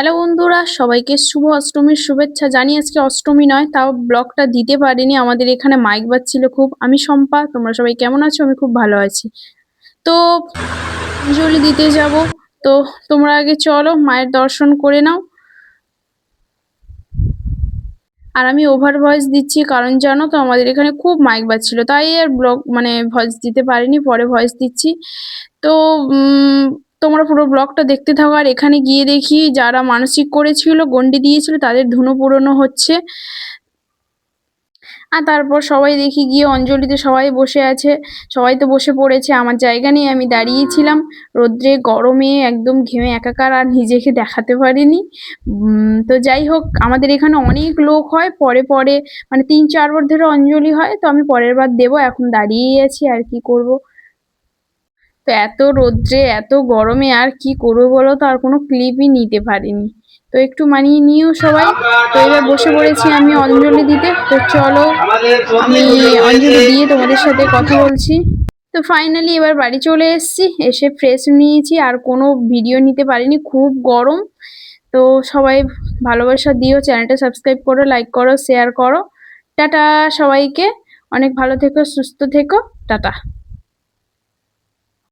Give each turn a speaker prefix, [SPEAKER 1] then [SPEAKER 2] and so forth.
[SPEAKER 1] Hello বন্ধুরা, সবাইকে শুভ অষ্টমীর শুভেচ্ছা। জানি আজকে অষ্টমী নয়, তাও ব্লগটা দিতে পারিনি। আমাদের এখানে মাইক বাজছিল খুব। আমি শম্পা, তোমরা সবাই কেমন আছো? আমি খুব ভালো আছি। তো অঞ্জলি দিতে যাব। তো তোমরা আগে চলো, মায়ের দর্শন করে নাও। আর আমি ওভার ভয়েস দিচ্ছি, কারণ জানো তো আমাদের এখানে খুব মাইক বাজছিল। তাই আর ব্লগ মানে ভয়েস দিতে পারিনি, পরে ভয়েস দিচ্ছি। তো তোমরা পুরো ব্লগটা দেখতে থাকো, আর এখানে গিয়ে দেখি যারা মানসিক করেছিল গন্ডি দিয়েছিল, তাদের ধুনো পুরনো হচ্ছে। আর তারপর সবাই দেখি গিয়ে অঞ্জলিতে সবাই বসে আছে, সবাই তো বসে পড়েছে, আমার জায়গা নিয়ে আমি দাঁড়িয়েছিলাম। রোদ্রে গরমে একদম ঘেমে একাকার, আর নিজেকে দেখাতে পারিনি। তো যাই হোক, আমাদের এখানে অনেক লোক হয়, পরে পরে মানে তিন চারবার ধরে অঞ্জলি হয়, তো আমি পরের বার দেবো, এখন দাঁড়িয়েই আছি, আর কি করব। তো এত রোদ্রে, এত গরমে আর কি করব বলো তো? আর কোনো ক্লিপই নিতে পারিনি। তো একটু মানিয়ে নিও সবাই। তো এবার বসে পড়েছি আমি অঞ্জলি দিতে। তো চলো, আমি অঞ্জলি দিয়ে তোমাদের সাথে কথা বলছি। তো ফাইনালি এবার বাড়ি চলে এসেছি। এসে ফ্রেশ নিয়েছি। আর কোনো ভিডিও নিতে পারিনি। খুব গরম। তো সবাই ভালোবাসা দিও। চ্যানেলটা সাবস্ক্রাইব করো লাইক করো শেয়ার করো। টাটা সবাইকে। অনেক ভালো থেকো, সুস্থ থেকো। টাটা।